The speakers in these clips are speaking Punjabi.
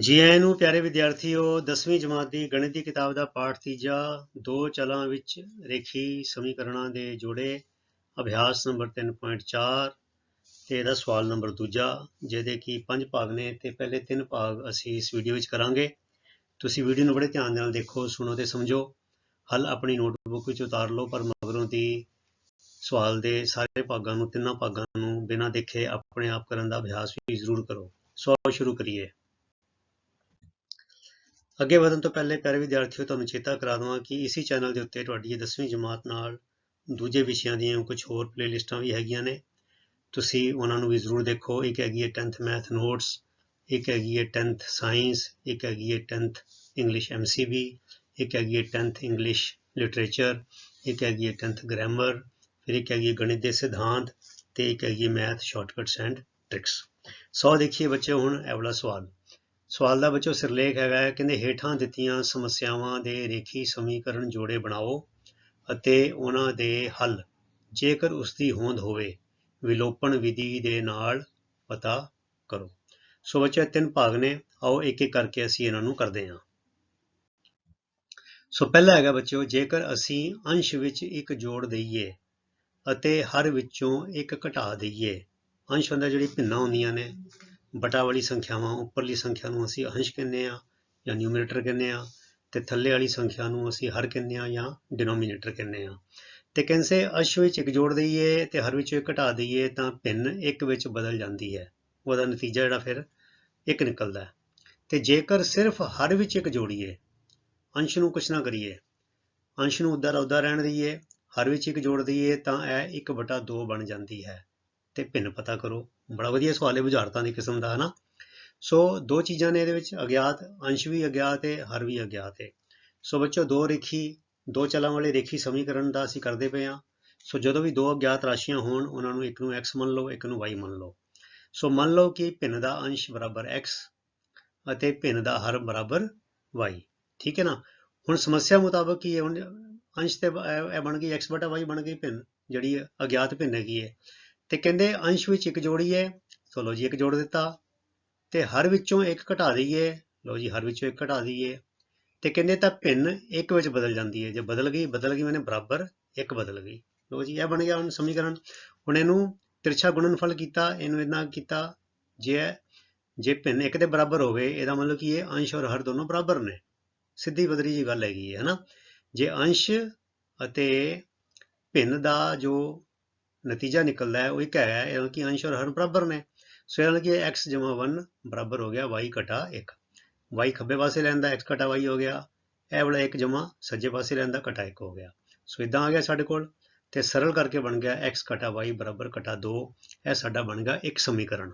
ਜੀ ਆਇਆਂ ਨੂੰ ਪਿਆਰੇ ਵਿਦਿਆਰਥੀਓ 10ਵੀਂ ਜਮਾਤ ਦੀ ਗਣਿਤ ਦੀ ਕਿਤਾਬ ਦਾ ਪਾਠ ਤੀਜਾ, ਦੋ ਚਲਾਂ ਵਿੱਚ ਰੇਖੀ ਸਮੀਕਰਣਾਂ ਦੇ ਜੋੜੇ, ਅਭਿਆਸ ਨੰਬਰ 3.4 ਤੇ ਇਹਦਾ ਸਵਾਲ ਨੰਬਰ ਦੂਜਾ, ਜਿਹਦੇ ਕੀ ਪੰਜ ਭਾਗ ਨੇ ਤੇ ਪਹਿਲੇ ਤਿੰਨ ਭਾਗ ਅਸੀਂ ਇਸ ਵੀਡੀਓ ਵਿੱਚ ਕਰਾਂਗੇ। ਤੁਸੀਂ ਵੀਡੀਓ ਨੂੰ ਬੜੇ ਧਿਆਨ ਨਾਲ ਦੇਖੋ, ਸੁਣੋ ਤੇ ਸਮਝੋ। ਹੱਲ ਆਪਣੀ ਨੋਟਬੁੱਕ ਵਿੱਚ ਉਤਾਰ ਲਓ, ਪਰ ਮਗਰੋਂ ਦੀ ਸਵਾਲ ਦੇ ਸਾਰੇ ਭਾਗਾਂ ਨੂੰ, ਤਿੰਨਾਂ ਭਾਗਾਂ ਨੂੰ ਬਿਨਾਂ ਦੇਖੇ ਆਪਣੇ ਆਪ ਕਰਨ ਦਾ ਅਭਿਆਸ ਵੀ ਜ਼ਰੂਰ ਕਰੋ। ਸੋ ਆਓ ਸ਼ੁਰੂ ਕਰੀਏ। ਅੱਗੇ ਵਧਣ ਤੋਂ ਪਹਿਲੇ ਪਿਆਰੇ ਵਿਦਿਆਰਥੀਓ, ਤੁਹਾਨੂੰ ਚੇਤਾ ਕਰਾ ਦਵਾਂ ਕਿ ਇਸੇ ਚੈਨਲ ਦੇ ਉੱਤੇ ਤੁਹਾਡੀ 10ਵੀਂ ਜਮਾਤ ਨਾਲ ਦੂਜੇ ਵਿਸ਼ਿਆਂ ਦੀਆਂ ਕੁਝ ਹੋਰ ਪਲੇਲਿਸਟਾਂ ਵੀ ਹੈਗੀਆਂ ਨੇ। ਤੁਸੀਂ ਉਹਨਾਂ ਨੂੰ ਵੀ ਜ਼ਰੂਰ ਦੇਖੋ। ਇੱਕ ਹੈਗੀ ਹੈ 10th ਮੈਥ ਨੋਟਸ ਇੱਕ ਹੈਗੀ ਹੈ 10th ਸਾਇੰਸ ਇੱਕ ਹੈਗੀ ਹੈ 10th ਇੰਗਲਿਸ਼ ਐਮਸੀਬੀ ਇੱਕ ਹੈਗੀ ਹੈ 10th ਇੰਗਲਿਸ਼ ਲਿਟਰੇਚਰ ਇੱਕ ਹੈਗੀ ਹੈ 10th ਗ੍ਰਾਮਰ ਫਿਰ ਇੱਕ ਹੈਗੀ ਹੈ ਗਣਿਤ ਦੇ ਸਿਧਾਂਤ ਤੇ ਇੱਕ ਹੈਗੀ ਹੈ math shortcuts and tricks so ਦੇਖੀਏ ਬੱਚੇ ਹੁਣ ਇਹ ਵਾਲਾ ਸਵਾਲ। ਸਵਾਲ ਦਾ ਬੱਚੋ ਸਿਰਲੇਖ ਹੈਗਾ ਹੈ, ਕਹਿੰਦੇ ਹੇਠਾਂ ਦਿੱਤੀਆਂ ਸਮੱਸਿਆਵਾਂ ਦੇ ਰੇਖੀ ਸਮੀਕਰਨ ਜੋੜੇ ਬਣਾਓ ਅਤੇ ਉਹਨਾਂ ਦੇ ਹੱਲ। ਜੇਕਰ ਉਸ ਦੀ ਹੋਂਦ ਹੋਵੇ, ਵਿਲੋਪਨ ਵਿਧੀ ਦੇ ਨਾਲ ਪਤਾ ਕਰੋ। ਸੋ ਬੱਚੇ ਤਿੰਨ ਭਾਗ ਨੇ। ਆਓ ਇੱਕ ਇੱਕ ਕਰਕੇ ਅਸੀਂ ਇਹਨਾਂ ਨੂੰ ਕਰਦੇ ਹਾਂ। ਸੋ ਪਹਿਲਾ ਹੈਗਾ ਬੱਚਿਓ, ਜੇਕਰ ਅਸੀਂ ਅੰਸ਼ ਵਿੱਚ ਇੱਕ ਜੋੜ ਦਈਏ ਅਤੇ ਹਰ ਵਿੱਚੋਂ ਇੱਕ ਘਟਾ ਦਈਏ, ਅੰਸ਼ ਹੁੰਦਾ ਜਿਹੜੀ ਭਿੰਨਾਂ ਹੁੰਦੀਆਂ ਨੇ ਬਟਾ ਵਾਲੀ ਸੰਖਿਆਵਾਂ, ਉੱਪਰਲੀ ਸੰਖਿਆ ਨੂੰ ਅਸੀਂ ਅੰਸ਼ ਕਹਿੰਦੇ ਆ ਜਾਂ ਨਿਊਮਰੇਟਰ ਕਹਿੰਦੇ ਆ ਤੇ ਥੱਲੇ ਵਾਲੀ ਸੰਖਿਆ ਨੂੰ ਅਸੀਂ ਹਰ ਕਹਿੰਦੇ ਆ ਜਾਂ ਡਿਨੋਮੀਨੇਟਰ ਕਹਿੰਦੇ ਆ ਤੇ ਕਹਿੰਦੇ ਅੰਸ਼ ਵਿੱਚ ਇੱਕ ਜੋੜ ਦਈਏ ਤੇ ਹਰ ਵਿੱਚੋਂ ਇੱਕ ਘਟਾ ਦਈਏ ਤਾਂ ਭਿੰਨ ਇੱਕ ਵਿੱਚ ਬਦਲ ਜਾਂਦੀ ਹੈ। ਉਹਦਾ ਨਤੀਜਾ ਜਿਹੜਾ ਫਿਰ ਇੱਕ ਨਿਕਲਦਾ ਹੈ। ਤੇ ਜੇਕਰ ਸਿਰਫ ਹਰ ਵਿੱਚ ਇੱਕ ਜੋੜੀਏ, ਅੰਸ਼ ਨੂੰ ਕੁਛ ਨਾ ਕਰੀਏ, ਅੰਸ਼ ਨੂੰ ਉੱਦਾਂ ਦਾ ਉੱਦਾਂ ਰਹਿਣ ਦਈਏ, ਹਰ ਵਿੱਚ ਇੱਕ ਜੋੜ ਦਈਏ ਤਾਂ ਇਹ 1/2 ਬਣ ਜਾਂਦੀ ਹੈ। ਤੇ ਭਿੰਨ ਪਤਾ ਕਰੋ। ਬੜਾ ਵਧੀਆ ਸਵਾਲ ਹੈ ਬੁਝਾਰਤਾਂ ਦੀ ਕਿਸਮ ਦਾ, ਹਨਾ? ਸੋ ਦੋ ਚੀਜ਼ਾਂ ਨੇ ਇਹਦੇ ਵਿੱਚ, ਅਗਿਆਤ, ਅੰਸ਼ ਵੀ ਅਗਿਆਤ ਹੈ, ਹਰ ਵੀ ਅਗਿਆਤ ਹੈ। ਸੋ ਬੱਚੋ, ਦੋ ਰੇਖੀ, ਦੋ ਚਲਾਂ ਵਾਲੇ ਰੇਖੀ ਸਮੀਕਰਨ ਦਾ ਅਸੀਂ ਕਰਦੇ ਪਏ ਹਾਂ। ਸੋ ਜਦੋਂ ਵੀ ਦੋ ਅਗਿਆਤ ਰਾਸ਼ੀਆਂ ਹੋਣ, ਉਹਨਾਂ ਨੂੰ ਇੱਕ ਨੂੰ x ਮੰਨ ਲਓ, ਇੱਕ ਨੂੰ y ਮੰਨ ਲਓ। ਸੋ ਮੰਨ ਲਓ ਕਿ ਭਿੰਨ ਦਾ ਅੰਸ਼ ਬਰਾਬਰ x ਅਤੇ ਭਿੰਨ ਦਾ ਹਰ ਬਰਾਬਰ y, ਠੀਕ ਹੈ ਨਾ? ਹੁਣ ਸਮੱਸਿਆ ਮੁਤਾਬਕ ਕੀ ਹੈ? ਹੁਣ ਅੰਸ਼ ਤੇ ਇਹ ਬਣ ਗਈ, x y ਬਣ ਗਈ ਭਿੰਨ, ਜਿਹੜੀ ਅਗਿਆਤ ਭਿੰਨ ਹੈਗੀ ਹੈ। ਤੇ ਕਹਿੰਦੇ ਅੰਸ਼ ਵਿੱਚ ਇੱਕ ਜੋੜੀ ਹੈ, ਸੋ ਲੋ ਜੀ ਇੱਕ ਜੋੜ ਦਿੱਤਾ, ਤੇ ਹਰ ਵਿੱਚੋਂ ਇੱਕ ਘਟਾ ਦਈਏ ਲੋ ਜੀ ਹਰ ਵਿੱਚੋਂ ਇੱਕ ਘਟਾ ਦਈਏ, ਤੇ ਕਹਿੰਦੇ ਤਾਂ ਭਿੰਨ ਇੱਕ ਵਿੱਚ ਬਦਲ ਜਾਂਦੀ ਹੈ, ਜੇ ਬਦਲ ਗਈ ਬਦਲ ਗਈ ਮੈਨੇ ਬਰਾਬਰ ਇੱਕ ਬਦਲ ਗਈ। ਲੋ ਜੀ, ਇਹ ਬਣ ਗਿਆ ਹੁਣ ਸਮੀਕਰਨ। ਹੁਣ ਇਹਨੂੰ ਤਿਰਛਾ ਗੁਣਨਫਲ ਕੀਤਾ, ਇਹਨੂੰ ਇਦਾਂ ਕੀਤਾ, ਜੇ ਜੇ ਭਿੰਨ ਇੱਕ ਦੇ ਬਰਾਬਰ ਹੋਵੇ, ਇਹਦਾ ਮਤਲਬ ਕੀ ਇਹ ਅੰਸ਼ ਔਰ ਹਰ ਦੋਨੋਂ ਬਰਾਬਰ ਨੇ। ਸਿੱਧੀ ਬਦਰੀ ਜੀ ਗੱਲ ਹੈਗੀ ਹੈ, ਹਨਾ? ਜੇ ਅੰਸ਼ ਅਤੇ ਭਿੰਨ ਦਾ ਜੋ ਨਤੀਜਾ ਨਿਕਲਦਾ ਹੈ, ਉਹ ਇੱਕ ਹੈ ਇਹ ਕਿ ਅੰਸ਼ ਔਰ ਹਰ ਬਰਾਬਰ ਨੇ। ਸੋ ਇਹ ਕਿ x 1 ਬਰਾਬਰ ਹੋ ਗਿਆ, y 1 y ਖੱਬੇ ਪਾਸੇ ਲੈਂਦਾ, x y ਹੋ ਗਿਆ। ਇਹ ਵਾਲਾ 1 ਜਮਾ ਸੱਜੇ ਪਾਸੇ ਲੈਂਦਾ, ਘਟਾ 1 ਹੋ ਗਿਆ। ਸੋ ਇਦਾਂ ਆ ਗਿਆ ਸਾਡੇ ਕੋਲ, ਤੇ ਸਰਲ ਕਰਕੇ ਬਣ ਗਿਆ, x y ਬਰਾਬਰ 2 ਇਹ ਸਾਡਾ ਬਣ ਗਿਆ ਇੱਕ ਸਮੀਕਰਨ।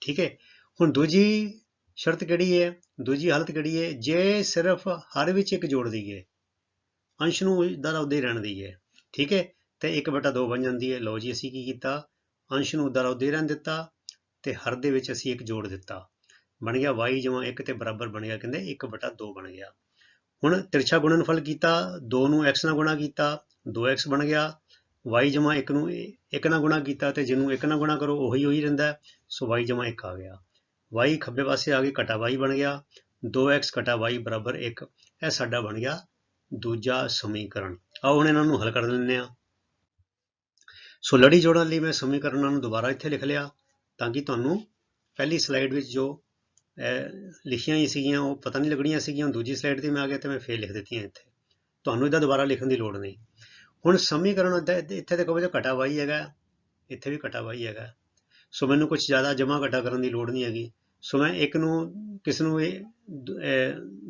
ਠੀਕ ਹੈ? ਹੁਣ ਦੂਜੀ ਸ਼ਰਤ ਕਿਹੜੀ ਹੈ? ਦੂਜੀ ਹਾਲਤ ਕਿਹੜੀ ਹੈ? ਜੇ ਸਿਰਫ ਹਰ ਵਿੱਚ ਇੱਕ ਜੋੜ ਦਈਏ, ਅੰਸ਼ ਨੂੰ ਇਦਾਂ ਦਾ ਉਦਾਂ ਹੀ ਰਹਿਣ ਦਈਏ। ਠੀਕ ਹੈ? ਤੇ 1/2 ਬਣ ਜਾਂਦੀ ਹੈ। ਲਓ ਜੀ, ਅਸੀਂ ਕੀ ਕੀਤਾ? ਅੰਸ਼ ਨੂੰ ਉਦਾਂ ਦਾ ਹੀ ਰਹਿਣ ਦਿੱਤਾ ਤੇ ਹਰ ਦੇ ਵਿੱਚ ਅਸੀਂ ਇੱਕ ਜੋੜ ਦਿੱਤਾ। ਬਣ ਗਿਆ y ਜਮਾ 1 ਤੇ ਬਰਾਬਰ ਬਣ ਗਿਆ ਕਹਿੰਦੇ 1/2 ਬਣ ਗਿਆ। ਹੁਣ ਤਿਰਛਾ ਗੁਣਨਫਲ ਕੀਤਾ 2 ਨੂੰ x ਨਾਲ ਗੁਣਾ ਕੀਤਾ 2x ਬਣ ਗਿਆ। y ਜਮਾ 1 ਨੂੰ 1 ਨਾਲ ਗੁਣਾ ਕੀਤਾ ਤੇ ਜਿਹਨੂੰ 1 ਨਾਲ ਗੁਣਾ ਕਰੋ, ਉਹੀ ਉਹੀ ਰਹਿੰਦਾ ਸੋ y ਜਮਾ 1 ਆ ਗਿਆ। y ਖੱਬੇ ਪਾਸੇ ਆ ਕੇ ਘਟਾ y ਬਣ ਗਿਆ। 2x ਘਟਾ y ਬਰਾਬਰ 1 ਇਹ ਸਾਡਾ ਬਣ ਗਿਆ ਦੂਜਾ ਸਮੀਕਰਨ। ਆਓ ਹੁਣ ਇਹਨਾਂ ਨੂੰ ਹੱਲ ਕਰ ਲੈਂਦੇ ਆ ਸੋ ਲੜੀ ਜੋੜਨ ਲਈ ਮੈਂ ਸਮੀਕਰਨਾਂ ਨੂੰ ਦੁਬਾਰਾ ਇੱਥੇ ਲਿਖ ਲਿਆ ਤਾਂ ਕਿ ਤੁਹਾਨੂੰ ਪਹਿਲੀ ਸਲਾਈਡ ਵਿੱਚ ਜੋ ਲਿਖੀਆਂ ਹੀ ਸੀਗੀਆਂ, ਉਹ ਪਤਾ ਨਹੀਂ ਲੱਗਣੀਆਂ ਸੀਗੀਆਂ, ਦੂਜੀ ਸਲਾਈਡ ਤੇ ਮੈਂ ਆ ਗਿਆ ਤੇ ਮੈਂ ਫੇਰ ਲਿਖ ਦਿੱਤੀਆਂ ਇੱਥੇ। ਤੁਹਾਨੂੰ ਇਹਦਾ ਦੁਬਾਰਾ ਲਿਖਣ ਦੀ ਲੋੜ ਨਹੀਂ। ਹੁਣ ਸਮੀਕਰਨ ਇੱਥੇ ਦੇਖੋ ਜੋ ਘਟਾ y ਹੈਗਾ, ਇੱਥੇ ਵੀ ਘਟਾ y ਹੈਗਾ। ਸੋ ਮੈਨੂੰ ਕੁਝ ਜ਼ਿਆਦਾ ਜਮਾ ਘਟਾ ਕਰਨ ਦੀ ਲੋੜ ਨਹੀਂ ਹੈਗੀ। ਸੋ ਮੈਂ ਇੱਕ ਨੂੰ, ਕਿਸ ਨੂੰ ਇਹ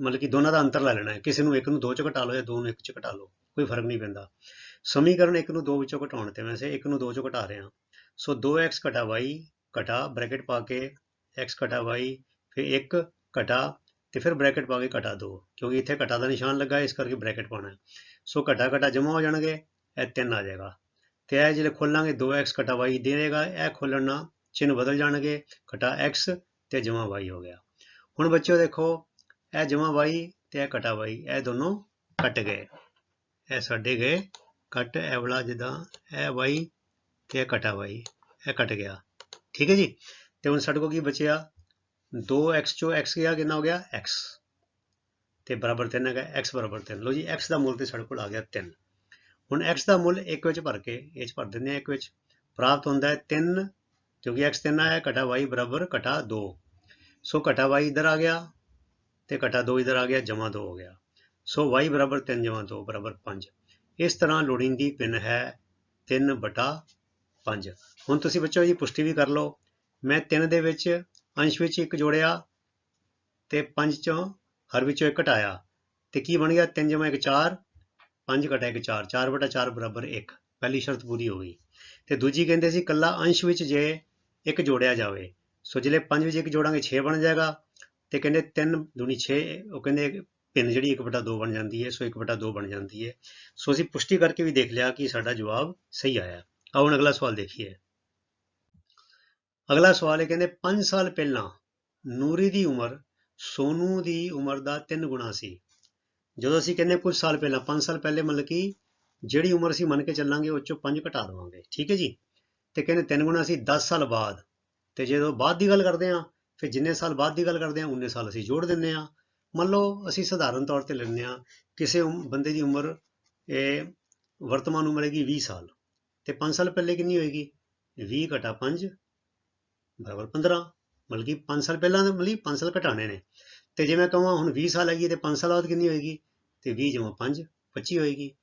ਮਤਲਬ ਕਿ ਦੋਨਾਂ ਦਾ ਅੰਤਰ ਲੈ ਲੈਣਾ ਹੈ। ਕਿਸੇ ਨੂੰ ਇੱਕ ਨੂੰ ਦੋ ਚ ਘਟਾ ਲਓ ਜਾਂ ਦੋ ਨੂੰ ਇੱਕ ਚ ਘਟਾ ਲਓ, ਕੋਈ ਫ਼ਰਕ ਨਹੀਂ ਪੈਂਦਾ। ਸਮੀਕਰਨ ਇੱਕ ਨੂੰ ਦੋ ਵਿੱਚੋਂ ਘਟਾਉਣ ਤੇ ਵੈਸੇ ਇੱਕ ਨੂੰ ਦੋ ਚੋਂ ਘਟਾ ਰਹੇ। ਹਾਂ ਸੋ 2x ਘਟਾ y ਘਟਾ ਬ੍ਰੈਕਟ ਪਾ ਕੇ x ਘਟਾ y ਫਿਰ 1 ਘਟਾ ਤੇ ਫਿਰ ਬ੍ਰੈਕਟ ਪਾ ਕੇ ਘਟਾ 2 ਕਿਉਂਕਿ ਇੱਥੇ ਘਟਾ ਦਾ ਨਿਸ਼ਾਨ ਲੱਗਾ, ਇਸ ਕਰਕੇ ਬ੍ਰੈਕਟ ਪਾਉਣਾ। ਸੋ ਘਟਾ ਘਟਾ ਜਮਾ ਹੋ ਜਾਣਗੇ, ਇਹ 3 ਆ ਜਾਏਗਾ। ਤੇ ਇਹ ਜਿਹੜੇ ਖੋਲਾਂਗੇ 2x ਘਟਾ y ਦੇ ਦੇਗਾ ਇਹ ਖੋਲਣ ਨਾਲ ਚਿੰਨ ਬਦਲ ਜਾਣਗੇ, ਘਟਾ x ਤੇ ਜਮਾ y ਹੋ ਗਿਆ। ਹੁਣ ਬੱਚਿਓ ਦੇਖੋ, ਇਹ ਜਮਾ y ਤੇ ਇਹ ਘਟਾ y ਇਹ ਦੋਨੋਂ ਕੱਟ ਗਏ। ਇਹ ਸਾਡੇ ਗਏ ਕੱਟ ਇਹ ਵਾਲਾ ਜਿੱਦਾਂ, ਇਹ y ਤੇ ਇਹ ਘਟਾ y ਇਹ ਕੱਟ ਗਿਆ। ਠੀਕ ਹੈ ਜੀ? ਤੇ ਹੁਣ ਸਾਡੇ ਕੋਲ ਕੀ ਬਚਿਆ? 2x ਚੋਂ x ਗਿਆ, ਕਿੰਨਾ ਹੋ ਗਿਆ? x ਤੇ ਬਰਾਬਰ 3 ਹੈਗਾ, x ਬਰਾਬਰ 3 ਲਓ ਜੀ, x ਦਾ ਮੁੱਲ ਤੇ ਸਾਡੇ ਕੋਲ ਆ ਗਿਆ 3 ਹੁਣ x ਦਾ ਮੁੱਲ 1 ਵਿੱਚ ਭਰ ਕੇ, ਇਹ 'ਚ ਭਰ ਦਿੰਦੇ ਆ 1 ਵਿੱਚ। ਪ੍ਰਾਪਤ ਹੁੰਦਾ ਹੈ 3 ਕਿਉਂਕਿ x 3 ਆਇਆ ਘਟਾ y ਬਰਾਬਰ ਘਟਾ 2 ਸੋ ਘਟਾ y ਇਧਰ ਆ ਗਿਆ ਤੇ ਘਟਾ 2 ਇਧਰ ਆ ਗਿਆ, ਜਮਾ 2 ਹੋ ਗਿਆ। ਸੋ y ਬਰਾਬਰ 3 ਜਮਾ 2 ਬਰਾਬਰ 5 ਇਸ ਤਰ੍ਹਾਂ ਲੋੜੀਂਦੀ ਪਿੰਨ ਹੈ 3 ਬਟਾ 5 ਹੁਣ ਤੁਸੀਂ ਬੱਚੋ ਜੀ ਪੁਸ਼ਟੀ ਵੀ ਕਰ ਲਓ। ਮੈਂ 3 ਦੇ ਵਿੱਚ ਅੰਸ਼ ਵਿੱਚ 1 ਜੋੜਿਆ ਤੇ 5 ਚੋਂ ਹਰ ਵਿੱਚੋਂ 1 ਘਟਾਇਆ। ਤੇ ਕੀ ਬਣ ਗਿਆ? 3 ਜਮਾ 1 4 5 ਘਟਾ 1 4 4 ਬਟਾ 4 ਬਰਾਬਰ 1 ਪਹਿਲੀ ਸ਼ਰਤ ਪੂਰੀ ਹੋ ਗਈ। ਤੇ ਦੂਜੀ ਕਹਿੰਦੇ ਸੀ ਕੱਲਾ ਅੰਸ਼ ਵਿੱਚ ਜੇ 1 ਜੋੜਿਆ ਜਾਵੇ, ਸੋ ਜਿਹੜੇ 5 ਵਿੱਚ 1 ਜੋੜਾਂਗੇ 6 ਬਣ ਜਾਏਗਾ। ਤੇ ਕਹਿੰਦੇ 3 ਦੂਣੀ 6 ਉਹ ਕਹਿੰਦੇ ਪਿੰਨ ਜਿਹੜੀ 1 ਬਟਾ 2 ਬਣ ਜਾਂਦੀ ਹੈ, ਸੋ 1 ਬਟਾ 2 ਬਣ ਜਾਂਦੀ ਹੈ। ਸੋ ਅਸੀਂ ਪੁਸ਼ਟੀ ਕਰਕੇ ਵੀ ਦੇਖ ਲਿਆ ਕਿ ਸਾਡਾ ਜਵਾਬ ਸਹੀ ਆਇਆ। ਆਓ ਹੁਣ ਅਗਲਾ ਸਵਾਲ ਦੇਖੀਏ। ਅਗਲਾ ਸਵਾਲ ਹੈ ਕਹਿੰਦੇ 5 ਸਾਲ ਪਹਿਲਾਂ ਨੂਰੀ ਦੀ ਉਮਰ ਸੋਨੂ ਦੀ ਉਮਰ ਦਾ 3 ਗੁਣਾ ਸੀ। ਜਦੋਂ ਅਸੀਂ ਕਹਿੰਦੇ ਕੁਝ ਸਾਲ ਪਹਿਲਾਂ 5 ਸਾਲ ਪਹਿਲੇ ਮਤਲਬ ਕਿ ਜਿਹੜੀ ਉਮਰ ਅਸੀਂ ਮੰਨ ਕੇ ਚੱਲਾਂਗੇ, ਉਹ ਚੋਂ 5 ਘਟਾ ਦੇਵਾਂਗੇ। ਠੀਕ ਹੈ ਜੀ? ਤੇ ਕਹਿੰਦੇ 3 ਗੁਣਾ ਅਸੀਂ 10 ਸਾਲ ਬਾਅਦ। ਤੇ ਜਦੋਂ ਬਾਅਦ ਦੀ ਗੱਲ ਕਰਦੇ ਹਾਂ, ਫਿਰ ਜਿੰਨੇ ਸਾਲ ਬਾਅਦ ਦੀ ਗੱਲ ਕਰਦੇ ਹਾਂ, ਉਨੇ ਸਾਲ ਅਸੀਂ ਜੋੜ ਦਿੰਨੇ ਆ ਮੰਨ ਲਓ ਅਸੀਂ ਸਧਾਰਨ ਤੌਰ ਤੇ ਲੈਂਦੇ ਹਾਂ, ਕਿਸੇ ਉਮ- ਬੰਦੇ ਦੀ ਉਮਰ, ਇਹ ਵਰਤਮਾਨ ਉਮਰ ਹੈਗੀ 20 ਸਾਲ ਤੇ 5 ਸਾਲ ਪਹਿਲੇ ਕਿੰਨੀ ਹੋਏਗੀ? 20 ਘਟਾ 5 ਬਰਾਬਰ 15 ਮਤਲਬ ਕਿ 5 ਸਾਲ ਪਹਿਲਾਂ ਦੇ ਮਤਲਬ 5 ਸਾਲ ਘਟਾਣੇ ਨੇ। ਤੇ ਜੇ ਮੈਂ ਕਹਾਂ ਹੁਣ 20 ਸਾਲ ਹੈਗੀ ਤੇ 5 ਸਾਲ ਬਾਅਦ ਕਿੰਨੀ ਹੋਏਗੀ? ਤੇ 20 ਜਮਾ 5 25 ਹੋਏਗੀ।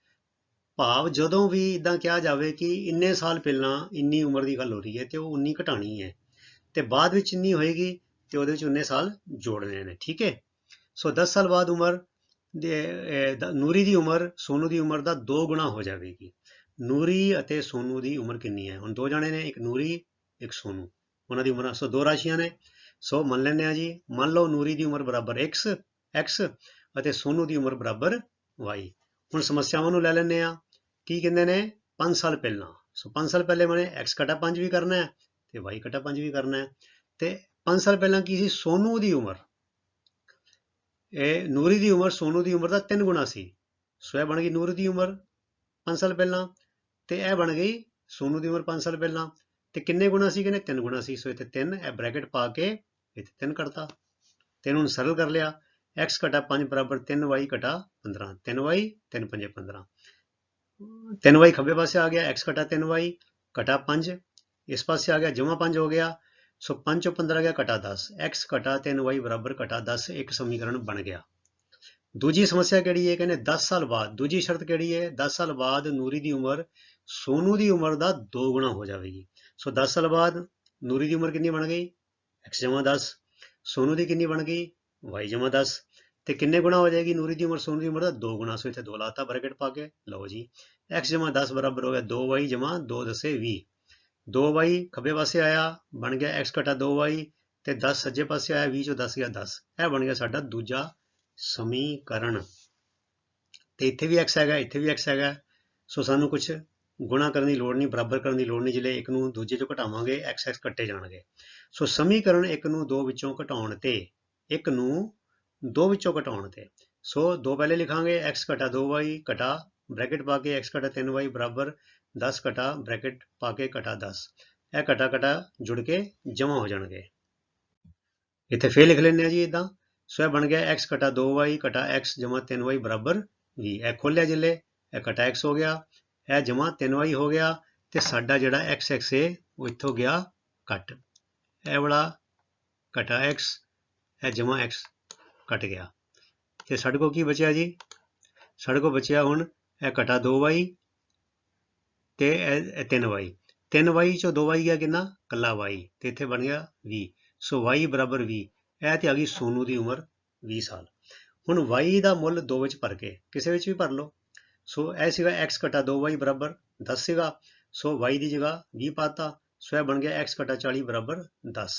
ਭਾਵ ਜਦੋਂ ਵੀ ਇਦਾਂ ਕਿਹਾ ਜਾਵੇ ਕਿ ਇੰਨੇ ਸਾਲ ਪਹਿਲਾਂ ਇੰਨੀ ਉਮਰ ਦੀ ਗੱਲ ਹੋ ਰਹੀ ਹੈ ਤੇ ਉਹ 19 ਘਟਾਣੀ ਹੈ ਤੇ ਬਾਅਦ ਵਿੱਚ ਇੰਨੀ ਹੋਏਗੀ ਤੇ ਉਹਦੇ ਵਿੱਚ ਉਨੇ ਸਾਲ ਜੋੜਨੇ ਨੇ, ਠੀਕ ਹੈ? ਸੋ 10 ਸਾਲ ਬਾਅਦ ਉਮਰ ਦੇ ਨੂਰੀ ਦੀ ਉਮਰ, ਸੋਨੂ ਦੀ ਉਮਰ ਦਾ 2 ਗੁਣਾ ਹੋ ਜਾਵੇਗੀ। ਨੂਰੀ ਅਤੇ ਸੋਨੂ ਦੀ ਉਮਰ ਕਿੰਨੀ ਹੈ? ਹੁਣ ਦੋ ਜਾਣੇ ਨੇ, ਇੱਕ ਨੂਰੀ, ਇੱਕ ਸੋਨੂ। ਉਹਨਾਂ ਦੀ ਉਮਰਾਂ ਸੋ ਦੋ ਰਾਸ਼ੀਆਂ ਨੇ। ਸੋ ਮੰਨ ਲੈਂਦੇ ਆ ਜੀ, ਮੰਨ ਲਓ ਨੂਰੀ ਦੀ ਉਮਰ ਬਰਾਬਰ x x ਅਤੇ ਸੋਨੂ ਦੀ ਉਮਰ ਬਰਾਬਰ y ਹੁਣ ਸਮੱਸਿਆਵਾਂ ਨੂੰ ਲੈ ਲੈਂਦੇ ਆ ਕੀ ਕਹਿੰਦੇ ਨੇ? 5 ਸਾਲ ਪਹਿਲਾਂ। ਸੋ 5 ਸਾਲ ਪਹਿਲੇ ਮਨੇ x ਘਟਾ 5 ਵੀ ਕਰਨਾ ਹੈ ਤੇ y ਘਟਾ 5 ਵੀ ਕਰਨਾ ਹੈ। ਤੇ 5 ਸਾਲ ਪਹਿਲਾਂ ਕੀ ਸੀ? ਸੋਨੂ ਦੀ ਉਮਰ। ਇਹ ਨੂਰੀ ਦੀ ਉਮਰ, ਸੋਨੂ ਦੀ ਉਮਰ ਦਾ 3 ਗੁਣਾ ਸੀ। ਸੋ ਇਹ ਬਣ ਗਈ ਨੂਰ ਦੀ ਉਮਰ 5 ਸਾਲ ਪਹਿਲਾਂ ਤੇ ਇਹ ਬਣ ਗਈ ਸੋਨੂ ਦੀ ਉਮਰ 5 ਸਾਲ ਪਹਿਲਾਂ ਤੇ ਕਿੰਨੇ ਗੁਣਾ ਸੀ ਕਹਿੰਦੇ? 3 ਗੁਣਾ ਸੀ। ਸੋ ਇੱਥੇ 3 ਇਹ ਬ੍ਰੈਕਟ ਪਾ ਕੇ ਇੱਥੇ 3 ਕੱਢਤਾ। ਤੇ ਇਹਨੂੰ ਹੁਣ ਸਰਲ ਕਰ ਲਿਆ। x ਘਟਾ 5 ਬਰਾਬਰ 3y ਘਟਾ 15 3y 3 5 15 3y ਖੱਬੇ ਪਾਸੇ ਆ ਗਿਆ। x ਘਟਾ 3y ਘਟਾ 5 ਇਸ ਪਾਸੇ ਆ ਗਿਆ। ਜਮਾ 5 ਹੋ ਗਿਆ। ਸੋ 5 ਚੋਂ 15 ਗਿਆ ਘਟਾ 10 x ਘਟਾ 3y ਬਰਾਬਰ ਘਟਾ 10 ਇੱਕ ਸਮੀਕਰਨ ਬਣ ਗਿਆ। ਦੂਜੀ ਸਮੱਸਿਆ ਕਿਹੜੀ ਹੈ? ਕਹਿੰਦੇ 10 ਸਾਲ ਬਾਅਦ। ਦੂਜੀ ਸ਼ਰਤ ਕਿਹੜੀ ਹੈ? 10 ਸਾਲ ਬਾਅਦ ਨੂਰੀ ਦੀ ਉਮਰ ਸੋਨੂ ਦੀ ਉਮਰ ਦਾ 2 ਗੁਣਾ ਹੋ ਜਾਵੇਗੀ। ਸੋ 10 ਸਾਲ ਬਾਅਦ ਨੂਰੀ ਦੀ ਉਮਰ ਕਿੰਨੀ ਬਣ ਗਈ? x ਜਮਾ 10 ਸੋਨੂ ਦੀ ਕਿੰਨੀ ਬਣ ਗਈ? y ਜਮਾ 10 ਤੇ ਕਿੰਨੇ ਗੁਣਾ ਹੋ ਜਾਏਗੀ ਨੂਰੀ ਦੀ ਉਮਰ, ਸੋਨੂ ਦੀ ਉਮਰ ਦਾ? 2 ਗੁਣਾ। ਸੋ ਇੱਥੇ 2 ਲਾਤਾ, ਬ੍ਰੈਕਟ ਪਾ ਕੇ। ਲਓ ਜੀ, x ਜਮਾ 10 ਬਰਾਬਰ ਹੋ ਗਿਆ 2y ਜਮਾ 2 ਦਸੇ 20 2y ਖੱਬੇ ਪਾਸੇ ਆਇਆ, ਬਣ ਗਿਆ x ਘਟਾ 2y ਤੇ 10 ਸੱਜੇ ਪਾਸੇ ਆਇਆ 20 ਚੋਂ 10 ਗਿਆ 10 ਇਹ ਬਣ ਗਿਆ ਸਾਡਾ ਦੂਜਾ ਸਮੀਕਰਨ। ਤੇ ਇੱਥੇ ਵੀ x ਹੈਗਾ, ਇੱਥੇ ਵੀ x ਹੈਗਾ। ਸੋ ਸਾਨੂੰ ਕੁਝ ਗੁਣਾ ਕਰਨ ਦੀ ਲੋੜ ਨਹੀਂ, ਬਰਾਬਰ ਕਰਨ ਦੀ ਲੋੜ ਨਹੀਂ ਜਿਹੜੇ ਇੱਕ ਨੂੰ ਦੂਜੇ ਚੋਂ ਘਟਾਵਾਂਗੇ, x x ਕੱਟੇ ਜਾਣਗੇ। ਸੋ ਸਮੀਕਰਨ ਇੱਕ ਨੂੰ ਦੋ ਵਿੱਚੋਂ ਘਟਾਉਣ ਤੇ, ਇੱਕ ਨੂੰ ਦੋ ਵਿੱਚੋਂ ਘਟਾਉਣ ਤੇ। ਸੋ ਦੋ ਪਹਿਲੇ ਲਿਖਾਂਗੇ, x ਘਟਾ 2y ਘਟਾ ਬ੍ਰੈਕਟ ਪਾ ਕੇ x ਘਟਾ 3y ਬਰਾਬਰ 10 ਘਟਾ ਬ੍ਰੈਕਟ ਪਾ ਕੇ ਘਟਾ 10 ਇਹ ਘਟਾ ਘਟਾ ਜੁੜ ਕੇ ਜਮਾ ਹੋ ਜਾਣਗੇ। ਇੱਥੇ ਫੇਰ ਲਿਖ ਲੈਂਦੇ ਆ ਜੀ ਇਦਾਂ ਸੋ ਇਹ ਬਣ ਗਿਆ x ਘਟਾ 2y ਘਟਾ x 3y 20 ਇਹ ਖੋਲਿਆ ਜਿੱਲੇ, ਇਹ ਘਟਾ x ਹੋ ਗਿਆ, ਇਹ ਜਮਾ 3y ਹੋ ਗਿਆ ਤੇ ਸਾਡਾ ਜਿਹੜਾ x x ਹੈ ਉਹ ਇੱਥੋਂ ਗਿਆ ਕੱਟ ਇਹ ਵਾਲਾ ਘਟਾ x, ਇਹ ਜਮਾ x ਕੱਟ ਗਿਆ। ਤੇ ਸਾਡੇ ਕੋਲ ਕੀ ਬਚਿਆ ਜੀ? ਸਾਡੇ ਕੋਲ ਬਚਿਆ ਹੁਣ ਇਹ ਘਟਾ 2y ਤੇ ਇਹ ਇਹ 3y 3y ਚੋਂ 2y ਗਿਆ ਕਿੰਨਾ? ਕੱਲਾ y ਤੇ ਇੱਥੇ ਬਣ ਗਿਆ 20 ਸੋ y ਬਰਾਬਰ 20 ਇਹ ਤੇ ਆ ਗਈ ਸੋਨੂ ਦੀ ਉਮਰ 20 ਸਾਲ। ਹੁਣ y ਦਾ ਮੁੱਲ 2 ਵਿੱਚ ਭਰ ਕੇ ਕਿਸੇ ਵਿੱਚ ਵੀ ਭਰ ਲਓ। ਸੋ ਇਹ ਸੀਗਾ x ਘਟਾ 2y ਬਰਾਬਰ 10 ਸੀਗਾ। ਸੋ y ਦੀ ਜਗ੍ਹਾ 20 ਪਾਤਾ। ਸੋ ਇਹ ਬਣ ਗਿਆ x ਘਟਾ 40 ਬਰਾਬਰ 10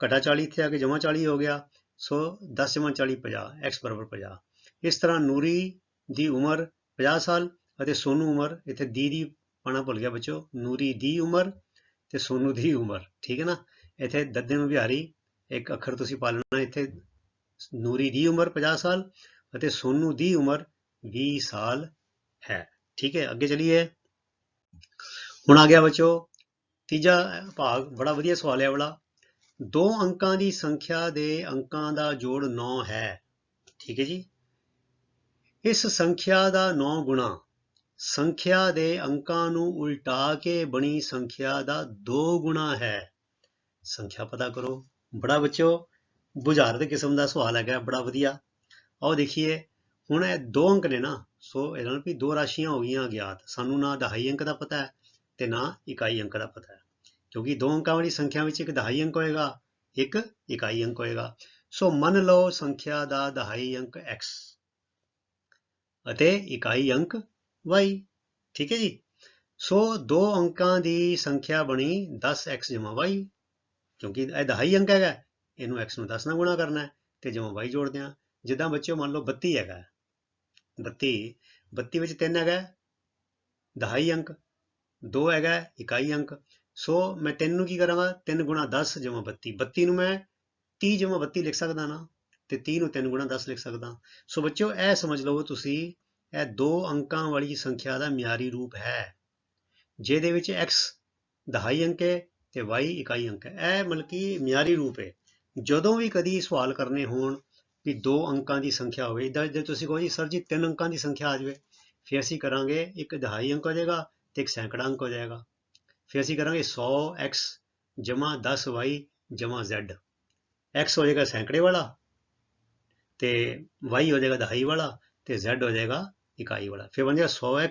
ਘਟਾ 40 ਇੱਥੇ ਆ ਕੇ ਜਮਾ 40 ਹੋ ਗਿਆ। ਸੋ 10 ਜਮਾ 40 50 x ਬਰਾਬਰ 50 ਇਸ ਤਰ੍ਹਾਂ ਨੂਰੀ ਦੀ ਉਮਰ 50 ਸਾਲ ਅਤੇ ਸੋਨੂ ਉਮਰ, ਇੱਥੇ ਦੀ ਦੀ ਪਾਣਾ ਭੁੱਲ ਗਿਆ ਬੱਚੋ ਨੂਰੀ ਦੀ ਉਮਰ ਤੇ ਸੋਨੂ ਦੀ ਉਮਰ, ਠੀਕ ਹੈ ਨਾ? ਇੱਥੇ ਦੱਦੇ ਵਿਹਾਰੀ ਇੱਕ ਅੱਖਰ ਤੁਸੀਂ ਪਾਲਣਾ ਇੱਥੇ ਨੂਰੀ ਦੀ ਉਮਰ 50 ਸਾਲ ਅਤੇ ਸੋਨੂ ਦੀ ਉਮਰ 20 ਸਾਲ ਹੈ, ਠੀਕ ਹੈ? ਅੱਗੇ ਚਲੀਏ। ਹੁਣ ਆ ਗਿਆ ਬੱਚੋ ਤੀਜਾ ਭਾਗ, ਬੜਾ ਵਧੀਆ ਸਵਾਲ ਹੈ ਇਹ ਵਾਲਾ ਦੋ ਅੰਕਾਂ ਦੀ ਸੰਖਿਆ ਦੇ ਅੰਕਾਂ ਦਾ ਜੋੜ 9 ਹੈ, ਠੀਕ ਹੈ ਜੀ? ਇਸ ਸੰਖਿਆ ਦਾ 9 ਗੁਣਾ। ਸੰਖਿਆ ਦੇ ਅੰਕਾਂ ਨੂੰ ਉਲਟਾ ਕੇ ਬਣੀ ਸੰਖਿਆ ਦਾ 2 ਗੁਣਾ ਹੈ। ਸੰਖਿਆ ਪਤਾ ਕਰੋ। ਬੜਾ ਬੱਚੋ ਬੁਝਾਰਤ ਕਿਸਮ ਦਾ ਸਵਾਲ ਹੈਗਾ, ਬੜਾ ਵਧੀਆ। ਆਓ ਦੇਖੀਏ, ਹੁਣ ਇਹ ਦੋ ਅੰਕ ਨੇ ਨਾ, ਸੋ ਇਹਨਾਂ ਨੂੰ ਵੀ ਦੋ ਰਾਸ਼ੀਆਂ ਹੋ ਗਈਆਂ ਅਗਿਆਤ। ਸਾਨੂੰ ਨਾ ਦਹਾਈ ਅੰਕ ਦਾ ਪਤਾ ਹੈ ਤੇ ਨਾ ਇਕਾਈ ਅੰਕ ਦਾ ਪਤਾ ਹੈ। ਕਿਉਂਕਿ ਦੋ ਅੰਕਾਂ ਵਾਲੀ ਸੰਖਿਆ ਵਿੱਚ ਇੱਕ ਦਹਾਈ ਅੰਕ ਹੋਏਗਾ, ਇੱਕ ਇਕਾਈ ਅੰਕ ਹੋਏਗਾ। ਸੋ ਮੰਨ ਲਓ ਸੰਖਿਆ ਦਾ ਦਹਾਈ ਅੰਕ x ਅਤੇ ਇਕਾਈ ਅੰਕ y ਠੀਕ ਹੈ ਜੀ? ਸੋ ਦੋ ਅੰਕਾਂ ਦੀ ਸੰਖਿਆ ਬਣੀ 10x y ਕਿਉਂਕਿ ਇਹ ਦਹਾਈ ਅੰਕ ਹੈਗਾ, ਇਹਨੂੰ x ਨੂੰ 10 ਨਾਲ ਗੁਣਾ ਕਰਨਾ ਹੈ ਤੇ ਜਦੋਂ y ਜੋੜਦੇ ਆ ਜਿੱਦਾਂ ਬੱਚਿਓ ਮੰਨ ਲਓ 32 ਹੈਗਾ। 32 32 ਵਿੱਚ 3 ਹੈਗਾ, ਦਹਾਈ ਅੰਕ 2 ਹੈਗਾ ਇਕਾਈ ਅੰਕ। ਸੋ ਮੈਂ 3 ਨੂੰ ਕੀ ਕਰਾਂਗਾ? 3 ਗੁਣਾ 10 ਜਮਾ 32 32 ਨੂੰ ਮੈਂ 30 ਜਮਾ 32 ਲਿਖ ਸਕਦਾ ਨਾ। ਤੇ 30 ਨੂੰ 3 ਗੁਣਾ 10 ਲਿਖ ਸਕਦਾ। ਸੋ ਬੱਚਿਓ, ਇਹ ਸਮਝ ਲਓ ਤੁਸੀਂ, ਇਹ ਦੋ ਅੰਕਾਂ ਵਾਲੀ ਸੰਖਿਆ ਦਾ ਮਿਆਰੀ ਰੂਪ ਹੈ। ਜਿਹਦੇ ਵਿੱਚ x ਦਹਾਈ ਅੰਕ ਹੈ ਤੇ y ਇਕਾਈ ਅੰਕ ਹੈ। ਇਹ ਮਤਲਬ ਕਿ ਮਿਆਰੀ ਰੂਪ ਹੈ। ਜਦੋਂ ਵੀ ਕਦੀ ਸਵਾਲ ਕਰਨੇ ਹੋਣ ਵੀ ਦੋ ਅੰਕਾਂ ਦੀ ਸੰਖਿਆ ਹੋਵੇ ਇਦਾਂ ਜੇ ਤੁਸੀਂ ਕਹੋ ਜੀ, ਸਰ ਜੀ, ਤਿੰਨ ਅੰਕਾਂ ਦੀ ਸੰਖਿਆ ਆ ਜਾਵੇ, ਫਿਰ ਅਸੀਂ ਕਰਾਂਗੇ ਇੱਕ ਦਹਾਈ ਅੰਕ ਹੋ ਜਾਏਗਾ ਤੇ ਇੱਕ ਸੈਂਕੜਾ ਅੰਕ ਹੋ ਜਾਏਗਾ। ਫਿਰ ਅਸੀਂ ਕਰਾਂਗੇ 100x ਜਮਾ 10y ਜਮਾ z x ਹੋ ਜਾਏਗਾ ਸੈਂਕੜੇ ਵਾਲਾ ਤੇ y ਹੋ ਜਾਏਗਾ ਦਹਾਈ ਵਾਲਾ ਤੇ z ਹੋ ਜਾਏਗਾ ਇਕਾਈ ਵਾਲਾ। ਫਿਰ ਬਣ ਜਾਏਗਾ 100x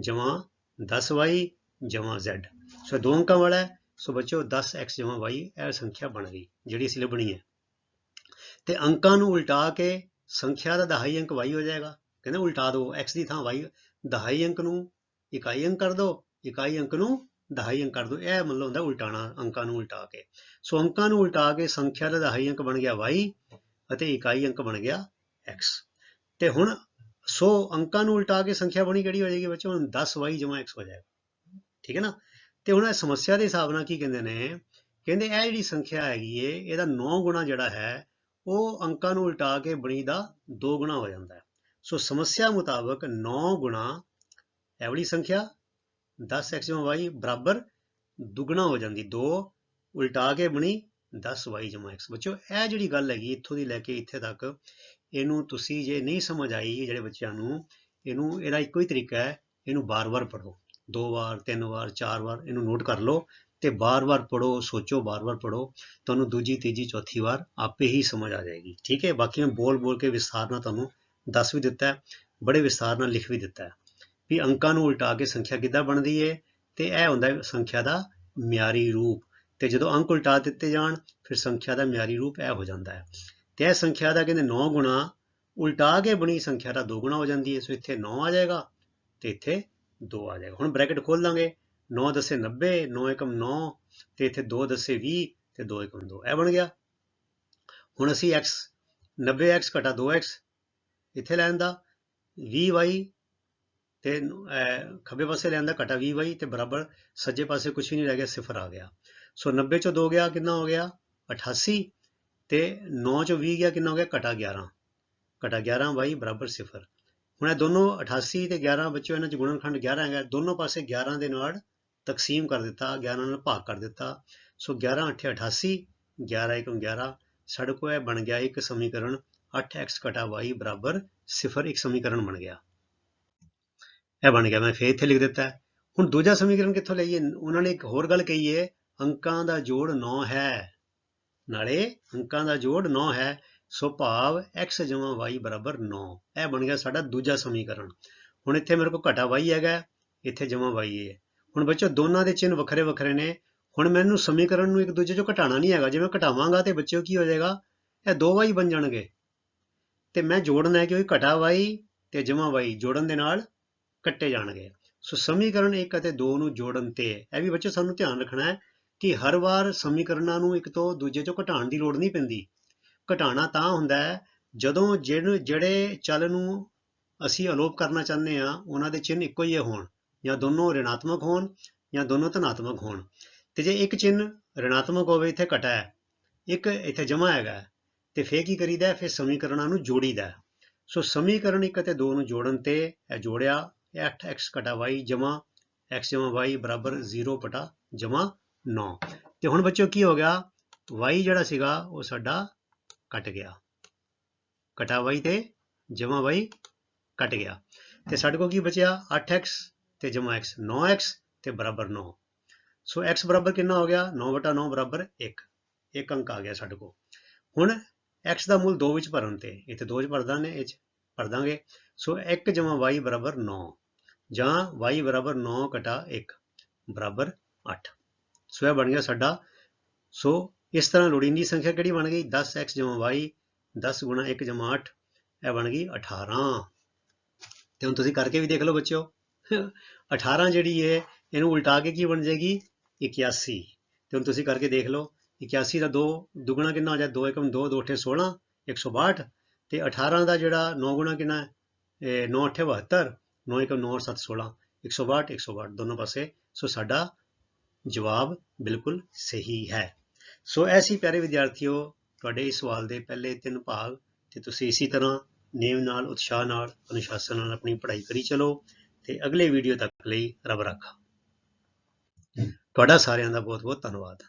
ਜਮਾ 10y ਜਮਾ z ਸੋ ਦੋ ਅੰਕਾਂ ਵਾਲਾ ਹੈ। ਸੋ ਬੱਚਿਓ 10x ਜਮਾ y, ਇਹ ਸੰਖਿਆ ਬਣ ਗਈ, ਜਿਹੜੀ ਅਸੀਂ ਲੱਭਣੀ ਹੈ। ਤੇ ਅੰਕਾਂ ਨੂੰ ਉਲਟਾ ਕੇ ਸੰਖਿਆ ਦਾ ਦਹਾਈ ਅੰਕ y ਹੋ ਜਾਏਗਾ। ਕਹਿੰਦੇ ਉਲਟਾ ਦਿਓ x ਦੀ ਥਾਂ y, ਦਹਾਈ ਅੰਕ ਨੂੰ ਇਕਾਈ ਅੰਕ ਕਰ ਦਿਓ ਇਕਾਈ ਅੰਕ ਨੂੰ ਦਹਾਈ ਅੰਕ ਕਰ ਦਿਓ ਇਹ ਮਤਲਬ ਹੁੰਦਾ ਉਲਟਾਣਾ, ਅੰਕਾਂ ਨੂੰ ਉਲਟਾ ਕੇ। ਸੋ ਅੰਕਾਂ ਨੂੰ ਉਲਟਾ ਕੇ ਸੰਖਿਆ ਦਾ ਦਹਾਈ ਅੰਕ ਬਣ ਗਿਆ y ਅਤੇ ਇਕਾਈ ਅੰਕ ਬਣ ਗਿਆ x ਤੇ ਹੁਣ ਸੋ ਅੰਕਾਂ ਨੂੰ ਉਲਟਾ ਕੇ ਸੰਖਿਆ ਬਣੀ ਕਿਹੜੀ ਹੋ ਜਾਏਗੀ ਬੱਚੋ ਹੁਣ 10y x ਹੋ ਜਾਏਗਾ। ਠੀਕ ਹੈ ਨਾ? ਤੇ ਹੁਣ ਇਹ ਸਮੱਸਿਆ ਦੇ ਹਿਸਾਬ ਨਾਲ ਕੀ ਕਹਿੰਦੇ ਨੇ? ਕਹਿੰਦੇ ਇਹ ਜਿਹੜੀ ਸੰਖਿਆ ਹੈਗੀ ਏ, ਇਹਦਾ 9 ਗੁਣਾ ਜਿਹੜਾ ਹੈ, ਉਹ ਅੰਕਾਂ ਨੂੰ ਉਲਟਾ ਕੇ ਬਣੀ ਦਾ 2 ਗੁਣਾ ਹੋ ਜਾਂਦਾ ਹੈ। ਸੋ ਸਮੱਸਿਆ ਮੁਤਾਬਕ 9 ਗੁਣਾ ਇਹ ਵਾਲੀ ਸੰਖਿਆ 10x y ਬਰਾਬਰ ਦੁੱਗਣਾ ਹੋ ਜਾਂਦੀ। 2 ਉਲਟਾ ਕੇ ਬਣੀ 10y x ਬੱਚਿਓ, ਇਹ ਜਿਹੜੀ ਗੱਲ ਹੈਗੀ, ਇੱਥੋਂ ਦੀ ਲੈ ਕੇ ਇੱਥੇ ਤੱਕ, ਇਹਨੂੰ ਤੁਸੀਂ ਜੇ ਨਹੀਂ ਸਮਝ ਆਈ ਜਿਹੜੇ ਬੱਚਿਆਂ ਨੂੰ, ਇਹਨੂੰ, ਇਹਦਾ ਇੱਕੋ ਹੀ ਤਰੀਕਾ ਹੈ, ਇਹਨੂੰ ਬਾਰ-ਬਾਰ ਪੜ੍ਹੋ। ਦੋ ਵਾਰ, ਤਿੰਨ ਵਾਰ, ਚਾਰ ਵਾਰ, ਇਹਨੂੰ ਨੋਟ ਕਰ ਲਓ ਤੇ ਬਾਰ-ਬਾਰ ਪੜੋ ਸੋਚੋ ਬਾਰ-ਬਾਰ ਪੜੋ ਤੁਹਾਨੂੰ ਦੂਜੀ, ਤੀਜੀ, ਚੌਥੀ ਵਾਰ ਆਪੇ ਹੀ ਸਮਝ ਆ ਜਾਏਗੀ। ਠੀਕ ਹੈ, ਬਾਕੀ ਮੈਂ ਬੋਲ-ਬੋਲ ਕੇ ਵਿਸਥਾਰ ਨਾਲ ਤੁਹਾਨੂੰ ਦੱਸ ਵੀ ਦਿੱਤਾ ਹੈ, ਬੜੇ ਵਿਸਥਾਰ ਨਾਲ ਲਿਖ ਵੀ ਦਿੱਤਾ ਹੈ। ਵੀ ਅੰਕਾਂ ਨੂੰ ਉਲਟਾ ਕੇ ਸੰਖਿਆ ਕਿੱਦਾਂ ਬਣਦੀ ਹੈ ਤੇ ਇਹ ਹੁੰਦਾ ਹੈ ਸੰਖਿਆ ਦਾ ਮਿਆਰੀ ਰੂਪ। ਤੇ ਜਦੋਂ ਅੰਕ ਉਲਟਾ ਦਿੱਤੇ ਜਾਣ ਫਿਰ ਸੰਖਿਆ ਦਾ ਮਿਆਰੀ ਰੂਪ ਇਹ ਹੋ ਜਾਂਦਾ ਹੈ। ਤੇ ਇਹ ਸੰਖਿਆ ਦਾ ਕਹਿੰਦੇ 9 ਗੁਣਾ ਉਲਟਾ ਕੇ ਬਣੀ ਸੰਖਿਆ ਦਾ 2 ਗੁਣਾ ਹੋ ਜਾਂਦੀ ਹੈ। ਸੋ ਇੱਥੇ 9 ਆ ਜਾਏਗਾ ਤੇ ਇੱਥੇ 2 ਆ ਜਾਏਗਾ। ਹੁਣ ਬ੍ਰੈਕਟ ਖੋਲ ਲਾਂਗੇ 9 ਦਸੇ 90 9 ਏਕਮ 9 ਤੇ ਇੱਥੇ 2 ਦਸੇ 20 ਤੇ 2 ਏਕਮ 2 ਇਹ ਬਣ ਗਿਆ। ਹੁਣ ਅਸੀਂ x 90x ਘਟਾ 2x ਇੱਥੇ ਲੈਣ ਦਾ 20y ਤੇ ਅਹ, ਖੱਬੇ ਪਾਸੇ ਲੈਣ ਦਾ ਘਟਾ 20y ਤੇ ਬਰਾਬਰ ਸੱਜੇ ਪਾਸੇ ਕੁਝ ਵੀ ਨਹੀਂ ਰਹਿ ਗਿਆ ਸਿਫਰ ਆ ਗਿਆ। ਸੋ 90 ਚੋਂ 2 ਗਿਆ, ਕਿੰਨਾ ਹੋ ਗਿਆ? 88 ਤੇ 9 ਚੋਂ 20 ਗਿਆ, ਕਿੰਨਾ ਹੋ ਗਿਆ? ਘਟਾ 11 ਘਟਾ 11y ਬਰਾਬਰ ਸਿਫਰ। ਹੁਣ ਇਹ ਦੋਨੋਂ 88 ਤੇ 11 ਬੱਚਿਓ ਇਹਨਾਂ ਚ ਗੁਣਨਖੰਡ 11 ਹੈਗਾ। ਦੋਨੋਂ ਪਾਸੇ 11 ਦੇ ਨਾਲ ਤਕਸੀਮ ਕਰ ਦਿੱਤਾ 11 ਨਾਲ ਭਾਗ ਕਰ ਦਿੱਤਾ। ਸੋ 11 8 88 11 1 11 ਸਾਡੇ ਕੋਲ ਇਹ ਬਣ ਗਿਆ ਇੱਕ ਸਮੀਕਰਨ। 8x y ਬਰਾਬਰ 0 ਇੱਕ ਸਮੀਕਰਨ ਬਣ ਗਿਆ। ਇਹ ਬਣ ਗਿਆ। ਮੈਂ ਫੇਰ ਇੱਥੇ ਲਿਖ ਦਿੱਤਾ। ਹੁਣ ਦੂਜਾ ਸਮੀਕਰਨ ਕਿੱਥੋਂ ਲਈਏ? ਉਹਨਾਂ ਨੇ ਇੱਕ ਹੋਰ ਗੱਲ ਕਹੀ ਹੈ ਅੰਕਾਂ ਦਾ ਜੋੜ 9 ਹੈ। ਨਾਲੇ ਅੰਕਾਂ ਦਾ ਜੋੜ 9 ਹੈ, ਸੋ ਭਾਵ x y ਬਰਾਬਰ 9 ਇਹ ਬਣ ਗਿਆ ਸਾਡਾ ਦੂਜਾ ਸਮੀਕਰਨ। ਹੁਣ ਇੱਥੇ ਮੇਰੇ ਕੋਲ ਘਟਾ y ਹੈਗਾ, ਇੱਥੇ ਜਮਾ y ਹੈ ਹੁਣ ਬੱਚੋ, ਦੋਨਾਂ ਦੇ ਚਿੰਨ੍ਹ ਵੱਖਰੇ ਵੱਖਰੇ ਨੇ। ਹੁਣ ਮੈਨੂੰ ਸਮੀਕਰਨ ਨੂੰ ਇੱਕ ਦੂਜੇ ਚੋਂ ਘਟਾਣਾ ਨਹੀਂ ਹੈਗਾ। ਜੇ ਮੈਂ ਘਟਾਵਾਂਗਾ ਤੇ ਬੱਚਿਓ ਕੀ ਹੋ ਜਾਏਗਾ? ਇਹ ਦੋ y ਬਣ ਜਾਣਗੇ। ਤੇ ਮੈਂ ਜੋੜਨਾ ਹੈ ਕਿ ਉਹ ਘਟਾ y ਤੇ ਜਮਾ y ਜੋੜਨ ਦੇ ਨਾਲ ਕੱਟੇ ਜਾਣਗੇ। ਸੋ ਸਮੀਕਰਨ 1 ਅਤੇ 2 ਨੂੰ ਜੋੜਨ ਤੇ ਇਹ ਵੀ ਬੱਚੋ ਸਾਨੂੰ ਧਿਆਨ ਰੱਖਣਾ ਹੈ। ਕਿ ਹਰ ਵਾਰ ਸਮੀਕਰਨਾਂ ਨੂੰ ਇੱਕ ਤੋਂ ਦੂਜੇ ਚੋਂ ਘਟਾਉਣ ਦੀ ਲੋੜ ਨਹੀਂ ਪੈਂਦੀ। ਘਟਾਉਣਾ ਤਾਂ ਹੁੰਦਾ ਹੈ, ਜਦੋਂ ਜਿਹੜੇ ਜਿਹੜੇ ਚੱਲ ਨੂੰ ਅਸੀਂ ਅਲੋਪ ਕਰਨਾ ਚਾਹੁੰਦੇ ਆ ਉਹਨਾਂ ਦੇ ਚਿੰਨ੍ਹ ਇੱਕੋ ਹੀ ਹੋਣ, ਜਾਂ ਦੋਨੋਂ ਰਿਣਾਤਮਕ ਹੋਣ, ਜਾਂ ਦੋਨੋਂ ਧਨਾਤਮਕ ਹੋਣ। ਤੇ ਜੇ ਇੱਕ ਚਿੰਨ੍ਹ ਰਿਣਾਤਮਕ ਹੋਵੇ, ਇੱਥੇ ਘਟਾ ਹੈ, ਇੱਕ ਇੱਥੇ ਜਮਾ ਹੈਗਾ ਤੇ ਫੇਰ ਕੀ ਕਰੀਦਾ ਫਿਰ ਸਮੀਕਰਨਾਂ ਨੂੰ ਜੋੜੀਦਾ ਸੋ ਸਮੀਕਰਨ 1 ਅਤੇ 2 ਨੂੰ ਜੋੜਨ ਤੇ ਇਹ ਜੋੜਿਆ 8x y ਜਮਾ x y ਬਰਾਬਰ 0 ਪਟਾ ਜਮਾ 9 ਤੇ ਹੁਣ ਬੱਚਿਓ ਕੀ ਹੋ ਗਿਆ? y ਜਿਹੜਾ ਸੀਗਾ, ਉਹ ਸਾਡਾ ਕੱਟ ਗਿਆ। ਕਟਾ y ਤੇ ਜਮਾ y ਕੱਟ ਗਿਆ। ਤੇ ਸਾਡੇ ਕੋਲ ਕੀ ਬਚਿਆ? 8x ਤੇ ਜਮਾ x 9x ਤੇ ਬਰਾਬਰ 9 ਸੋ x ਬਰਾਬਰ ਕਿੰਨਾ ਹੋ ਗਿਆ? 9 ਬਟਾ 9 ਬਰਾਬਰ 1 ਇੱਕ ਅੰਕ ਆ ਗਿਆ ਸਾਡੇ ਕੋਲ। ਹੁਣ x ਦਾ ਮੁੱਲ 2 ਵਿੱਚ ਭਰਨ ਤੇ ਇੱਥੇ 2 'ਚ ਭਰਦਾ ਨੇ, ਇਹ 'ਚ ਭਰ ਦਾਂਗੇ। ਸੋ 1 ਜਮਾ y ਬਰਾਬਰ 9 ਜਾਂ y ਬਰਾਬਰ 9 ਕਟਾ 1 ਬਰਾਬਰ 8 ਸੋ ਇਹ ਬਣ ਗਿਆ ਸਾਡਾ। ਸੋ ਇਸ ਤਰ੍ਹਾਂ ਲੋੜੀਂਦੀ ਸੰਖਿਆ ਕਿਹੜੀ ਬਣ ਗਈ? 10x y 10 ਗੁਣਾ 1 8 ਇਹ ਬਣ ਗਈ 18 ਤੇ ਹੁਣ ਤੁਸੀਂ ਕਰਕੇ ਵੀ ਦੇਖ ਲਓ ਬੱਚਿਓ। 18 ਜਿਹੜੀ ਹੈ ਇਹਨੂੰ ਉਲਟਾ ਕੇ ਕੀ ਬਣ ਜਾਏਗੀ? 81 ਤੇ ਹੁਣ ਤੁਸੀਂ ਕਰਕੇ ਦੇਖ ਲਓ 81 ਦਾ 2 ਦੁੱਗਣਾ ਕਿੰਨਾ ਹੋ ਜਾਏ? 2 1 2 2 8 16 162 ਤੇ 18 ਦਾ ਜਿਹੜਾ 9 ਗੁਣਾ ਕਿੰਨਾ ਹੈ? 9 8 72 9 1 9 7 16 162 162 ਦੋਨੋਂ ਪਾਸੇ। ਸੋ ਸਾਡਾ ਜਵਾਬ ਬਿਲਕੁਲ ਸਹੀ ਹੈ। ਸੋ ਐਸੀ ਪਿਆਰੇ ਵਿਦਿਆਰਥੀਓ, ਤੁਹਾਡੇ ਇਸ ਸਵਾਲ ਦੇ ਪਹਿਲੇ ਤਿੰਨ ਭਾਗ ਤੇ ਤੁਸੀਂ ਇਸੇ ਤਰ੍ਹਾਂ ਨੇਮ ਨਾਲ, ਉਤਸ਼ਾਹ ਨਾਲ, ਅਨੁਸ਼ਾਸਨ ਨਾਲ ਆਪਣੀ ਪੜ੍ਹਾਈ ਕਰੀ ਚਲੋ ਤੇ ਅਗਲੇ ਵੀਡੀਓ ਤੱਕ ਲਈ ਰੱਬ ਰਾਖਾ। ਤੁਹਾਡਾ ਸਾਰਿਆਂ ਦਾ ਬਹੁਤ ਬਹੁਤ ਧੰਨਵਾਦ।